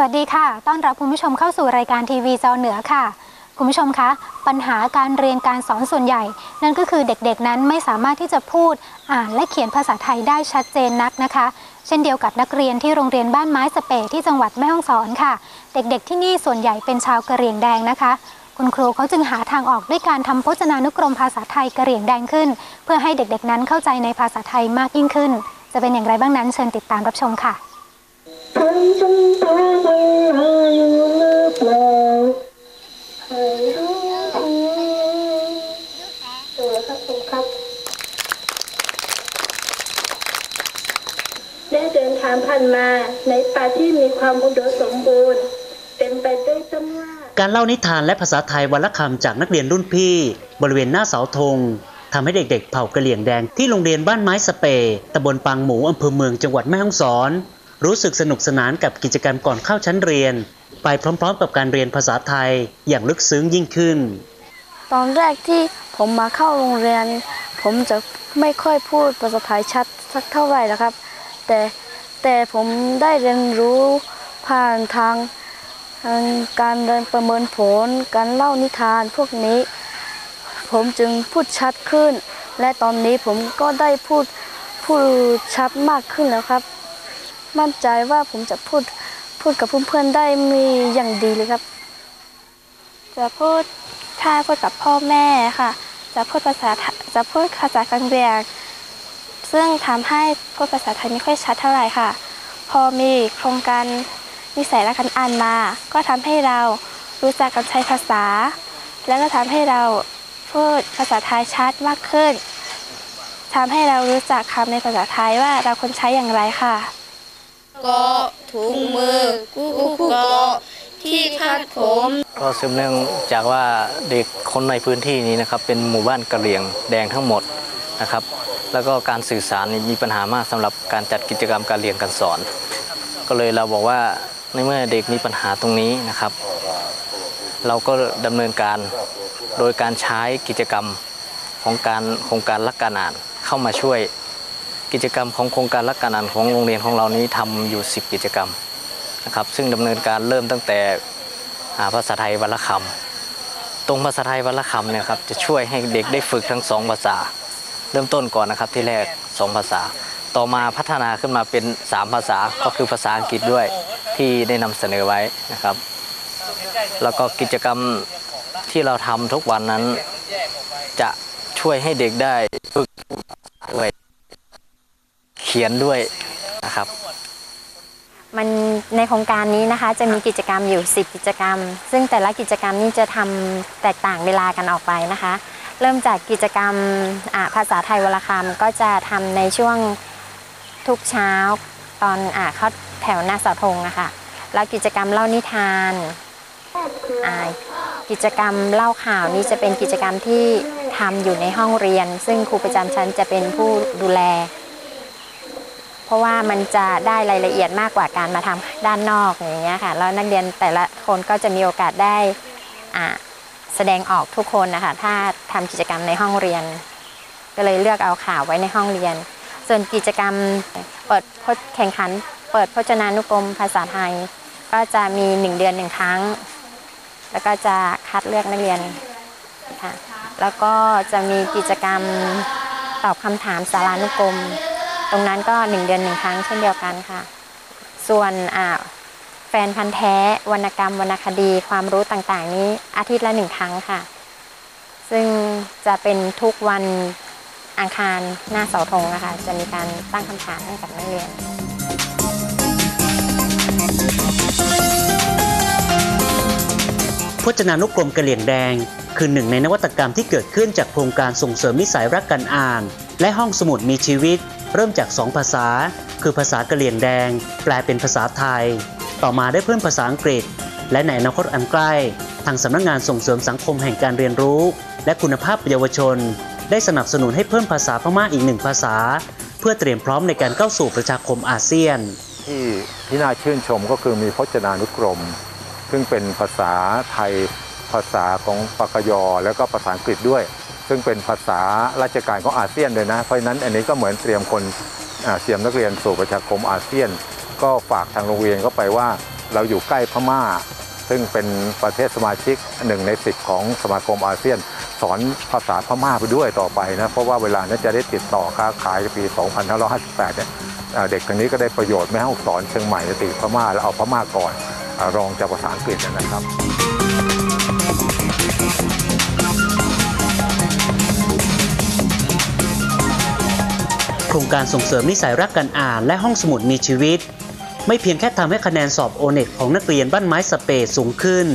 สวัสดีค่ะ ต้อนรับคุณผู้ชมเข้าสู่รายการทีวีจอเหนือค่ะ คุณผู้ชมคะ ปัญหาการเรียนการสอนส่วนใหญ่ นั่นก็คือเด็กๆนั้นไม่สามารถที่จะพูด อ่านและเขียนภาษาไทยได้ชัดเจนนักนะคะ เช่นเดียวกับนักเรียนที่โรงเรียนบ้านไม้สเปะที่จังหวัดแม่ฮ่องสอนค่ะ เด็กๆที่นี่ส่วนใหญ่เป็นชาวกะเหรี่ยงแดงนะคะคุณครูเขาจึงหาทางออกด้วยการทำพจนานุกรมภาษาไทยกะเหรี่ยงแดงขึ้น เพื่อให้เด็กๆนั้นเข้าใจในภาษาไทยมากยิ่งขึ้น จะเป็นอย่างไรบ้างนั้นเชิญติดตามรับชมค่ะ นทางผ่านมาในป่าที่มีความอุดมสมบูรณ์เต็มไปด้วยต้นว่าการเล่านิทานและภาษาไทยวันละคำจากนักเรียนรุ่นพี่ บริเวณหน้าเสาธงทำให้เด็กๆ เผ่ากะเหลี่ยงแดงที่โรงเรียนบ้านไม้สเปย์ตำบลปางหมูอำเภอเมืองจังหวัดแม่ฮ่องสอน รู้สึกสนุกสนานกับกิจกรรมก่อนเข้าชั้นเรียน ไปพร้อมๆ กับการเรียนภาษาไทยอย่างลึกซึ้งยิ่งขึ้น ตอนแรกที่ผมมาเข้าโรงเรียน ผมจะไม่ค่อยพูดภาษาไทยชัดสักเท่าไหร่นะครับ แต่ แต่ผมได้เรียนรู้ผ่านทางการเรียนประเมินผล การเล่านิทานพวกนี้ ผมจึงพูดชัดขึ้น และตอนนี้ผมก็ได้พูดพูดชัดมากขึ้นแล้วครับ มั่นใจว่าผมจะพูดพูดกับเพื่อนๆได้มีอย่างดีเลยครับ จะพูดถ้าพูดกับพ่อแม่ค่ะ จะพูดภาษาจะพูดภาษากลางเรียง ซึ่งทำให้พูดภาษาไทยไม่ค่อยชัดเท่าไหร่ค่ะ พอมีโครงการนิสัยและการอ่านมา ก็ทำให้เรารู้จักการใช้ภาษา แล้วก็ทำให้เราพูดภาษาไทยชัดมากขึ้นทำให้เรารู้จักคำในภาษาไทยว่าเราควรใช้อย่างไรค่ะเกาะถุงมือกู้เกาะที่คาดผมก็สืบเนื่องจากว่าเด็กคนในพื้นที่นี้นะครับ เป็นหมู่บ้านกะเหรี่ยงแดงทั้งหมดนะครับ แล้วก็การสื่อสารมีปัญหามากสำหรับการจัดกิจกรรมการเรียนการสอน ก็เลยเราบอกว่าในเมื่อเด็กมีปัญหาตรงนี้นะครับ เราก็ดำเนินการโดยการใช้กิจกรรมของการโครงการรักการอ่านเข้ามาช่วย กิจกรรมของโครงการรักการอ่านของโรงเรียนของเรานี้ทำอยู่ 10 กิจกรรมนะครับ ซึ่งดำเนินการเริ่มตั้งแต่ภาษาไทยวันละคำตรงภาษาไทยวันละคำเนี่ยครับจะช่วยให้เด็กได้ฝึกทั้งสองภาษา เริ่มต้นก่อนนะครับที่แรกสองภาษา ต่อมาพัฒนาขึ้นมาเป็นสามภาษาก็คือภาษาอังกฤษด้วยที่ได้นำเสนอไว้นะครับ แล้วก็กิจกรรมที่เราทำทุกวันนั้น จะช่วยให้เด็กได้ฝึกด้วยเขียนด้วยนะครับ มันในโครงการนี้นะคะจะมีกิจกรรมอยู่ 10 กิจกรรม ซึ่งแต่ละกิจกรรมนี้จะทำแตกต่างเวลากันออกไปนะคะ เริ่มจากกิจกรรมภาษาไทยวรรณคำก็จะทำในช่วงทุกเช้าตอนอเข้าแถวหน้าเสาธงนะคะแล้วกิจกรรมเล่านิทานกิจกรรมเล่าข่าวนี้จะเป็นกิจกรรมที่ทำอยู่ในห้องเรียน ซึ่งครูประจำชั้นจะเป็นผู้ดูแล เพราะว่ามันจะได้รายละเอียดมากกว่าการมาทำด้านนอกอย่างเงี้ยค่ะแล้วนักเรียนแต่ละคนก็จะมีโอกาสได้อ่า แสดงออกทุกคนนะคะถ้าทำกิจกรรมในห้องเรียน ก็เลยเลือกเอาข่าวไว้ในห้องเรียน ส่วนกิจกรรมเปิดแข่งขัน เปิดพจนานุกรมภาษาไทย ก็จะมีหนึ่งเดือนหนึ่งครั้ง แล้วก็จะคัดเลือกนักเรียนค่ะแล้วก็จะมีกิจกรรมตอบคำถามสารานุกรม ตรงนั้นก็หนึ่งเดือนหนึ่งครั้งเช่นเดียวกันค่ะ ส่วนอ่า แฟนพันธ์แท้ วรรณกรรมวรรณคดีความรู้ต่างๆ นี้อาทิตย์ละหนึ่งครั้งค่ะ ซึ่งจะเป็นทุกวันอังคารหน้าเสาธงนะคะ จะมีการตั้งคำถามให้กับนักเรียน พจนานุกรมกระเหลี่ยงแดง คือหนึ่งในนวัตกรรมที่เกิดขึ้นจากโครงการส่งเสริมนิสัยรักการอ่าน และห้องสมุดมีชีวิต เริ่มจาก2ภาษา คือภาษากระเหลี่ยงแดง แปลเป็นภาษาไทย ต่อมาได้เพิ่มภาษาอังกฤษ และในอนาคตอันใกล้ ทางสำนักงานส่งเสริมสังคมแห่งการเรียนรู้ และคุณภาพเยาวชน ได้สนับสนุนให้เพิ่มภาษาพม่าอีกหนึ่งภาษา เพื่อเตรียมพร้อมในการเข้าสู่ประชาคมอาเซียน ที่ที่น่าชื่นชมก็คือมีพจนานุกรม ซึ่งเป็นภาษาไทยภาษาของปากยอ แล้วก็ภาษาอังกฤษด้วย ซึ่งเป็นภาษาราชการของอาเซียนเลยนะ เพราะฉะนั้นอันนี้ก็เหมือนเตรียมคนเตรียมนักเรียนสู่ประชาคมอาเซียน ก็ฝากทางโรงเรียนเข้าไปว่าเราอยู่ใกล้พม่า ซึ่งเป็นประเทศสมาชิกหนึ่งในสิบของสมาคมอาเซียน สอนภาษาพม่าไปด้วยต่อไปนะ เพราะว่าเวลานั้นจะได้ติดต่อค้าขายปี 2558 เนี่ยเอ่อเด็กคนนี้ก็ได้ประโยชน์แม่ห้องสอนเชียงใหม่ติดพม่าแล้วเอาพม่าก่อนรองจากภาษาอังกฤษนะครับโครงการส่งเสริมนิสัยรักการอ่านและห้องสมุดมีชีวิต ไม่เพียงแค่ทำให้คะแนนสอบโอเน็ตของนักเรียนบ้านไม้สเปซสูงขึ้น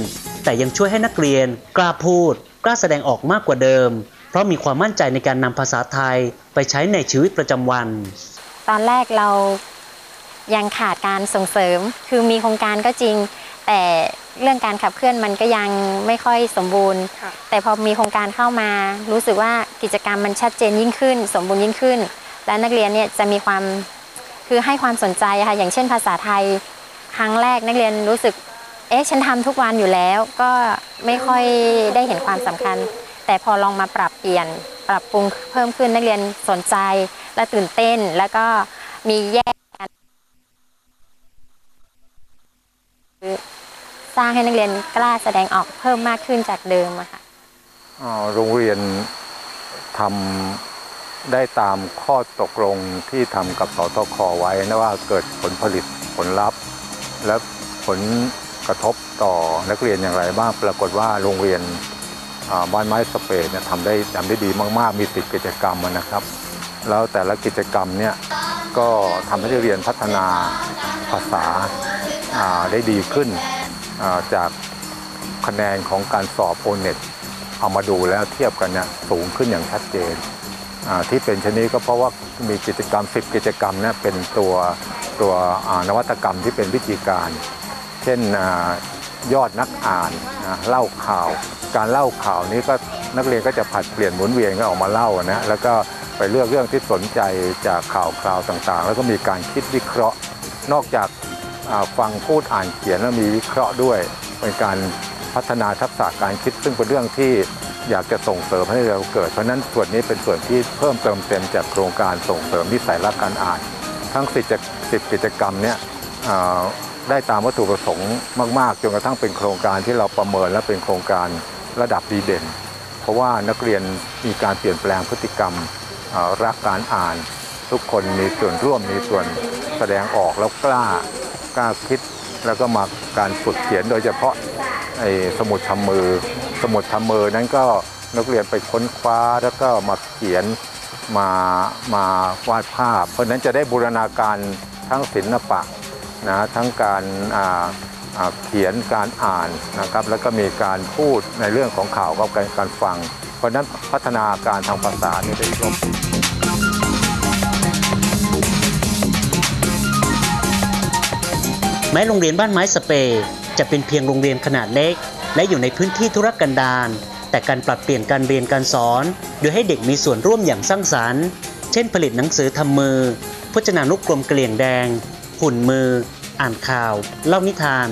แต่ยังช่วยให้นักเรียน กล้าพูด กล้าแสดงออกมากกว่าเดิม เพราะมีความมั่นใจในการนำภาษาไทยไปใช้ในชีวิตประจำวัน ตอนแรกเรายังขาดการส่งเสริม คือมีโครงการก็จริง แต่เรื่องการขับเคลื่อนมันก็ยังไม่ค่อยสมบูรณ์ แต่พอมีโครงการเข้ามา รู้สึกว่ากิจกรรมมันชัดเจนยิ่งขึ้น สมบูรณ์ยิ่งขึ้น และนักเรียนเนี่ยจะมีความ คือให้ความสนใจค่ะอย่างเช่นภาษาไทย ครั้งแรกนักเรียนรู้สึก เอ๊ะฉันทำทุกวันอยู่แล้ว ก็ไม่ค่อยได้เห็นความสำคัญ แต่พอลองมาปรับเปลี่ยนปรับปรุงเพิ่มขึ้นนักเรียนสนใจและตื่นเต้นแล้วก็มีแยกกันสร้างให้นักเรียนกล้าแสดงออกเพิ่มมากขึ้นจากเดิมอะค่ะอ่าโรงเรียนทำ ได้ตามข้อตกลงที่ทำกับสตคไว้นะว่าเกิดผลผลิตผลลัพธ์ และผลกระทบต่อนักเรียนอย่างไรบ้างปรากฏว่าโรงเรียนบ้านไม้สเปซเนี่ยทำได้ทำได้ดีมาก ๆ มีติดกิจกรรมนะครับ แล้วแต่ละกิจกรรมเนี่ยก็ทำให้นักเรียนพัฒนาภาษาได้ดีขึ้นจากคะแนนของการสอบโอเน็ตเอามาดูแล้วเทียบกันเนี่ยสูงขึ้นอย่างชัดเจน ที่เป็นชนนี้ก็เพราะว่ามีกิจกรรม 10 กิจกรรมเนี่ยเป็นตัวตัวนวัตกรรมที่เป็นวิธีการ เช่นอยอดนักอ่านเล่าข่าว การเล่าข่าวนี้ก็นักเรียนก็จะผัดเปลี่ยนหมุนเวียนกันออกมาเล่านะแล้วก็ไปเลือกเรื่องที่สนใจจากข่าวคราวต่างๆ แล้วก็มีการคิดวิเคราะห์ นอกจากฟังพูดอ่านเขียนแล้วมีวิเคราะห์ด้วยเป็นการพัฒนาทักษะการคิดซึ่งเป็นเรื่องที่ อยากจะส่งเสริมให้เราเกิด เพราะนั้นส่วนนี้เป็นส่วนที่เพิ่มเติมเต็มจากโครงการส่งเสริมนิสัยรักการอ่าน ทั้ง 10, 10กิจกรรมเนี่ยได้ตามวัตถุประสงค์มาก ๆ จนกระทั่งเป็นโครงการที่เราประเมินและเป็นโครงการระดับดีเด่น เพราะว่านักเรียนมีการเปลี่ยนแปลงพฤติกรรมรักการอ่าน ทุกคนมีส่วนร่วมมีส่วนแสดงออกแล้วกล้ากล้าคิดแล้วก็มาการฝึกเขียนโดยเฉพาะไอ้สมุดทำมือ สมุดทำมือนั้นก็นักเรียนไปค้นคว้าแล้วก็มาเขียนมามาวาดภาพ เพราะนั้นจะได้บูรณาการทั้งศิลปะนะทั้งการเขียนการอ่านนะครับแล้วก็มีการพูดในเรื่องของข่าวกับการการฟัง เพราะนั้นพัฒนาการทางภาษานี่ได้ครบแม้โรงเรียนบ้านไม้สเปรจะเป็นเพียงโรงเรียนขนาดเล็ก และอยู่ในพื้นที่ธุรกันดารแต่การปรับเปลี่ยนการเรียนการสอน โดยให้เด็กมีส่วนร่วมอย่างสร้างสรรค์ เช่นผลิตหนังสือทำมือ พจนานุกรมเกลี่ยงแดง หุ่นมือ อ่านข่าว เล่านิทาน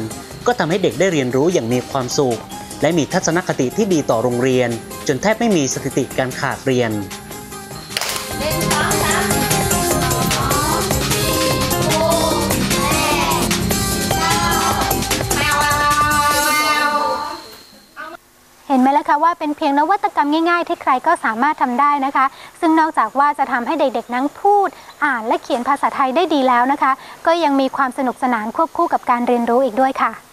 ก็ทำให้เด็กได้เรียนรู้อย่างมีความสุข และมีทัศนคติที่ดีต่อโรงเรียน จนแทบไม่มีสถิติการขาดเรียน ไหมล่ะคะว่าเป็นเพียงนวัตกรรมง่ายๆ ที่ใครก็สามารถทำได้นะคะ ซึ่งนอกจากว่าจะทำให้เด็กๆนั้นพูด อ่านและเขียนภาษาไทยได้ดีแล้วนะคะ ก็ยังมีความสนุกสนานควบคู่กับการเรียนรู้อีกด้วยค่ะ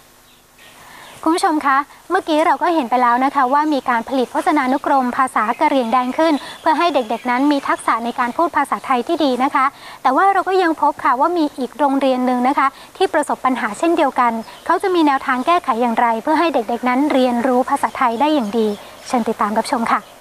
คุณผู้ชมคะ เมื่อกี้เราก็เห็นไปแล้วนะคะว่ามีการผลิตพจนานุกรมภาษากะเหรี่ยงแดงขึ้น เพื่อให้เด็กๆนั้นมีทักษะในการพูดภาษาไทยที่ดีนะคะ แต่ว่าเราก็ยังพบค่ะว่ามีอีกโรงเรียนหนึ่งนะคะ ที่ประสบปัญหาเช่นเดียวกัน เขาจะมีแนวทางแก้ไขอย่างไร เพื่อให้เด็กๆนั้นเรียนรู้ภาษาไทยได้อย่างดี เชิญติดตามรับชมค่ะ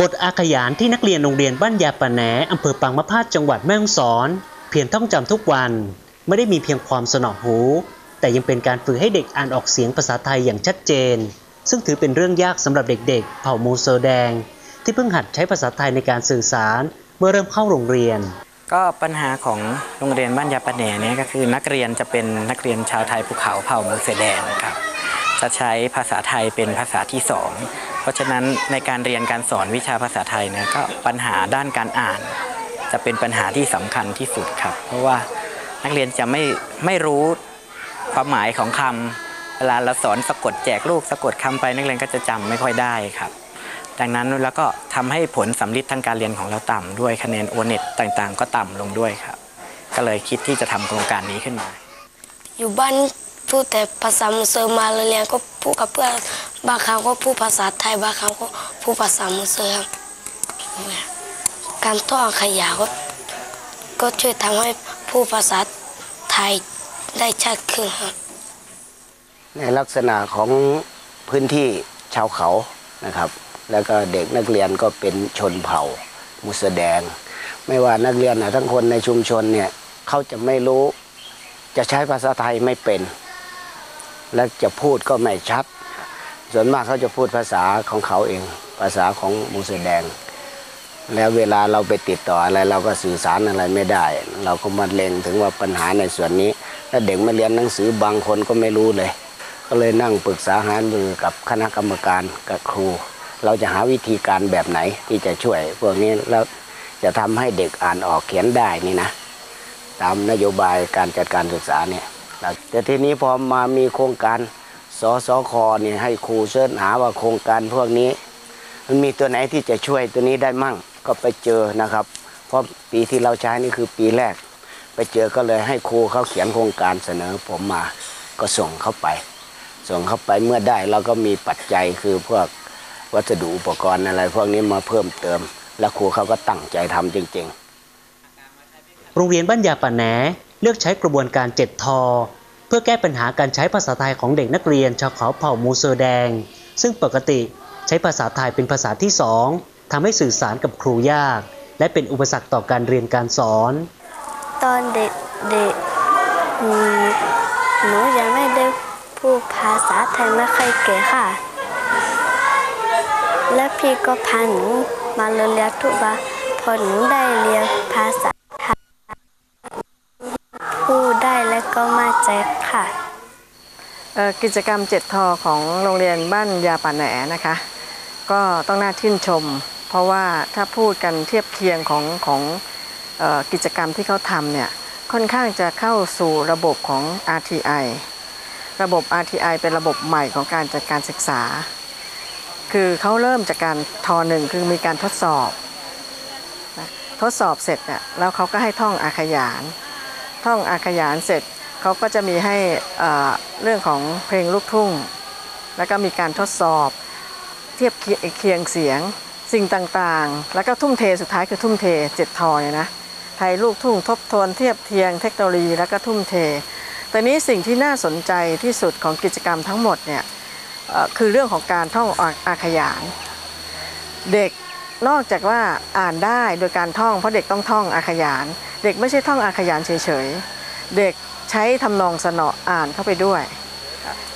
บทอาขยานที่นักเรียนโรงเรียนบ้านยาปะแหนอำเภอปางมะพาวจังหวัดแม่ฮ่องสอน เพียงท่องจำทุกวัน ไม่ได้มีเพียงความสนอหู แต่ยังเป็นการฝึกให้เด็กอ่านออกเสียงภาษาไทยอย่างชัดเจน ซึ่งถือเป็นเรื่องยากสำหรับเด็กๆ เผ่ามูเซแดง ที่เพิ่งหัดใช้ภาษาไทยในการสื่อสาร เมื่อเริ่มเข้าโรงเรียน ก็ปัญหาของโรงเรียนบ้านยาปะแหนเนี่ยก็คือนักเรียนจะเป็นนักเรียนชาวไทยภูเขาเผ่ามูเสอแดงครับจะใช้ภาษาไทยเป็นภาษาที่สอง เพราะฉะนั้นในการเรียนการสอนวิชาภาษาไทยเนี่ยก็ปัญหาด้านการอ่าน จะเป็นปัญหาที่สำคัญที่สุดครับ เพราะว่านักเรียนจะไม่ไม่รู้ความหมายของคำเวลาเราสอนสะกดแจกลูกสะกดคำไปนักเรียนก็จะจำไม่ค่อยได้ครับ ดังนั้นแล้วก็ทำให้ผลสำลิดทางการเรียนของเราต่ำด้วยคะแนนโอเน็ตต่างๆ ก็ต่ำลงด้วยครับ ก็เลยคิดที่จะทำโครงการนี้ขึ้นมา อยู่บ้านพูดแต่ภาษามุสลิมมาเรียนก็พูดกับเพื่อน บางครั้งก็พูดภาษาไทยบางครั้งก็พูดภาษามุสลิมการท่องขยะก็ก็ช่วยทำให้พูดภาษาไทยได้ชัดขึ้นครับในลักษณะของพื้นที่ชาวเขานะครับ แล้วก็เด็กนักเรียนก็เป็นชนเผ่า มุสแดง ไม่ว่านักเรียนนะทั้งคนในชุมชนเนี่ยเขาจะไม่รู้ จะใช้ภาษาไทยไม่เป็น และจะพูดก็ไม่ชัด ส่วนมากเขาจะพูดภาษาของเขาเอง ภาษาของมุสแดง แล้วเวลาเราไปติดต่ออะไรเราก็สื่อสารอะไรไม่ได้ เราก็มาเล็งถึงว่าปัญหาในส่วนนี้ถ้าเด็กมาเรียนหนังสือบางคนก็ไม่รู้เลย ก็เลยนั่งปรึกษาหารือกับคณะกรรมการกับครู เราจะหาวิธีการแบบไหนที่จะช่วย พวกนี้แล้วจะทำให้เด็กอ่านออกเขียนได้นี่นะ ตามนโยบายการจัดการศึกษาเนี่ยแต่ทีนี้พอมามีโครงการ สสคเนี่ยให้ครูเสิร์ชหาว่าโครงการพวกนี้ มันมีตัวไหนที่จะช่วยตัวนี้ได้มั่งก็ไปเจอนะครับ เพราะปีที่เราใช้นี่คือปีแรก ไปเจอก็เลยให้ครูเขาเขียนโครงการเสนอผมมาก็ส่งเข้าไป ส่งเข้าไปเมื่อได้เราก็มีปัจจัยคือพวกวัสดุอุปกรณ์อะไรพวกนี้มาเพิ่มเติม แล้วครูเขาก็ตั้งใจทำจริง ๆ โรงเรียนบ้านยาป่าแหนเลือกใช้กระบวนการเจ็ดทอ พื่อแก้ปัญหาการใช้ภาษาไทยของเด็กนักเรียนชาวเขาเผ่ามูเซอร์แดง ซึ่งปกติใช้ภาษาไทยเป็นภาษาที่สองทำให้สื่อสารกับครูยาก และเป็นอุปสรรคต่อการเรียนการสอน ตอนเด็กเด็กหนูยังไม่ได้พูดภาษาไทยไม่ค่อยเก่งค่ะ และพี่ก็พาหนูมาเรียนทุกวันพอหนูได้เรียนภาษาไทยพูดได้และก็มาใจค่ะ เอ่อ กิจกรรมเจ็ดทอของโรงเรียนบ้านยาป่าแหนนะคะ ก็ต้องน่าชื่นชม เพราะว่าถ้าพูดกันเทียบเคียงของของออกิจกรรมที่เขาทำเนี่ยค่อนข้างจะเข้าสู่ระบบของ RTI ระบบ RTI เป็นระบบใหม่ของการจัดการศึกษา คือเขาเริ่มจากการทอหนึ่งคือมีการทดสอบ ทดสอบเสร็จเนี่ยแล้วเขาก็ให้ท่องอาขยาน ท่องอาขยานเสร็จ เขาก็จะมีให้เรื่องของเพลงลูกทุ่ง แล้วก็มีการทดสอบ เทียบเคียงเสียงสิ่งต่างๆ แล้วก็ทุ่มเทสุดท้ายคือทุ่มเทเจ็ดทอยนะไทยลูกทุ่งทบทวนเทียบเทียงเทคโนโลยีแล้วก็ทุ่มเทแต่นี้สิ่งที่น่าสนใจที่สุดของกิจกรรมทั้งหมดเนี่ยคือเรื่องของการท่องออาขยาน เด็กนอกจากว่าอ่านได้โดยการท่องเพราะเด็กต้องท่องอาขยาน เด็กไม่ใช่ท่องอาขยานเฉยๆ เด็ก ใช้ทำนองสนออ่านเข้าไปด้วย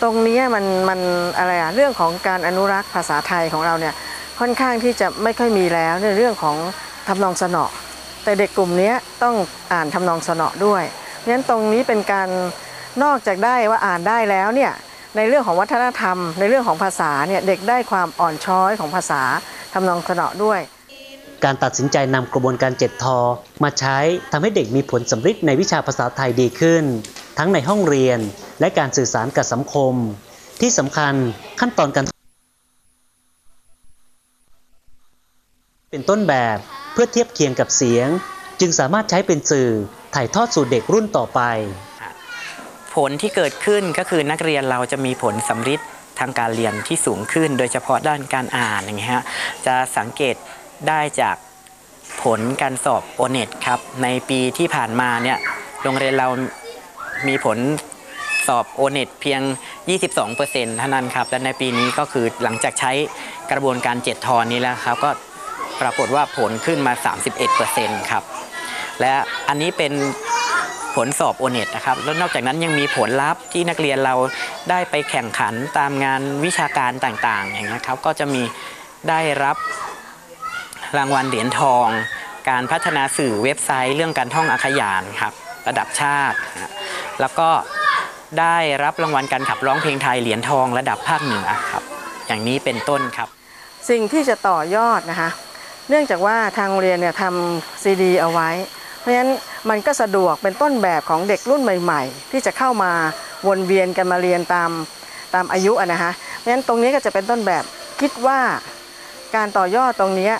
ตรงนี้มันมันอะไรอะเรื่องของการอนุรักษ์ภาษาไทยของเราเนี่ยค่อนข้างที่จะไม่ค่อยมีแล้วในเรื่องของทำนองสนอแต่เด็กกลุ่มนี้ต้องอ่านทำนองสนอด้วยเพราะฉะนั้นตรงนี้เป็นการนอกจากได้ว่าอ่านได้แล้วเนี่ยในเรื่องของวัฒนธรรม ในเรื่องของภาษาเนี่ยเด็กได้ความอ่อนช้อยของภาษาทำนองสนอด้วย การตัดสินใจนำกระบวนการเจ็ดทอมาใช้ทำให้เด็กมีผลสำฤทธิ์ในวิชาภาษาไทยดีขึ้น ทั้งในห้องเรียนและการสื่อสารกับสังคม ที่สำคัญขั้นตอนการเป็นต้นแบบเพื่อเทียบเคียงกับเสียง จึงสามารถใช้เป็นสื่อถ่ายทอดสู่เด็กรุ่นต่อไป ผลที่เกิดขึ้นก็คือนักเรียนเราจะมีผลสำฤทธิ์ทางการเรียนที่สูงขึ้น โดยเฉพาะด้านการอ่านอย่างเงี้ยฮะจะสังเกต ได้จากผลการสอบโอเน็ตครับ ในปีที่ผ่านมาเนี่ยโรงเรียนเรามีผลสอบโอเน็ตเพียง 22%เท่านั้นครับ และในปีนี้ก็คือหลังจากใช้กระบวนการ7ทอนนี้แล้วครับก็ปรากฏว่าผลขึ้นมา 31%ครับ และอันนี้เป็นผลสอบโอเน็ตนะครับ แล้วนอกจากนั้นยังมีผลลัพธ์ที่นักเรียนเราได้ไปแข่งขันตามงานวิชาการต่างๆ อย่างนี้ครับ ก็จะมีได้รับ รางวัลเหรียญทอง การพัฒนาสื่อเว็บไซต์ เรื่องการท่องอาขยานครับระดับชาติ แล้วก็ได้รับรางวัลการขับร้องเพลงไทยเหรียญทองระดับภาคเหนือครับ อย่างนี้เป็นต้นครับ สิ่งที่จะต่อยอดนะคะ เนื่องจากว่าทางโรงเรียนเนี่ยทำซีดีเอาไว้ เพราะฉะนั้นมันก็สะดวกเป็นต้นแบบของเด็กรุ่นใหม่ ๆ ที่จะเข้ามาวนเวียนกันมาเรียนตามตามอายุะนะคะเพราะฉะนั้นตรงนี้ก็จะเป็นต้นแบบคิดว่าการต่อยอดตรงนี้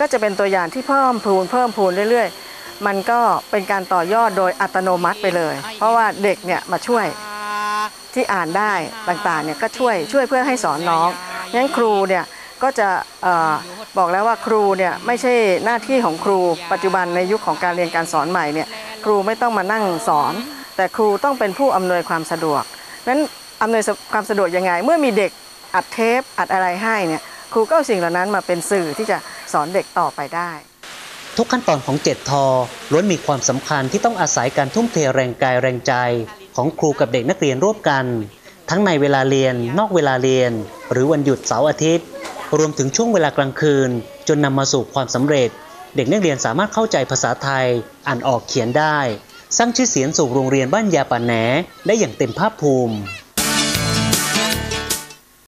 ก็จะเป็นตัวอย่างที่เพิ่มพูนเพิ่มพูนเรื่อยๆ มันก็เป็นการต่อยอดโดยอัตโนมัติไปเลย เพราะว่าเด็กเนี่ยมาช่วยที่อ่านได้ต่างๆเนี่ยก็ช่วยช่วยเพื่อให้สอนน้องงั้นครูเนี่ยก็จะเออบอกแล้วว่าครูเนี่ยไม่ใช่หน้าที่ของครูปัจจุบันในยุคของการเรียนการสอนใหม่เนี่ยครูไม่ต้องมานั่งสอน แต่ครูต้องเป็นผู้อำนวยความสะดวกนั้นอำนวยความสะดวกยังไง เมื่อมีเด็กอัดเทปอัดอะไรให้เนี่ยครูก็เอาสิ่งเหล่านั้นมาเป็นสื่อที่จะ สอนเด็กต่อไปได้ ทุกขั้นตอนของเจ็ดทอล้วนมีความสำคัญที่ต้องอาศัยการทุ่มเทแรงกายแรงใจ ของครูกับเด็กนักเรียนร่วมกัน ทั้งในเวลาเรียน นอกเวลาเรียน หรือวันหยุดเสาร์อาทิตย์ รวมถึงช่วงเวลากลางคืน จนนำมาสู่ความสำเร็จ เด็กนักเรียนสามารถเข้าใจภาษาไทย อ่านออกเขียนได้ สร้างชื่อเสียงสู่โรงเรียนบ้านยาป่าแหนได้อย่างเต็มภาคภูมิ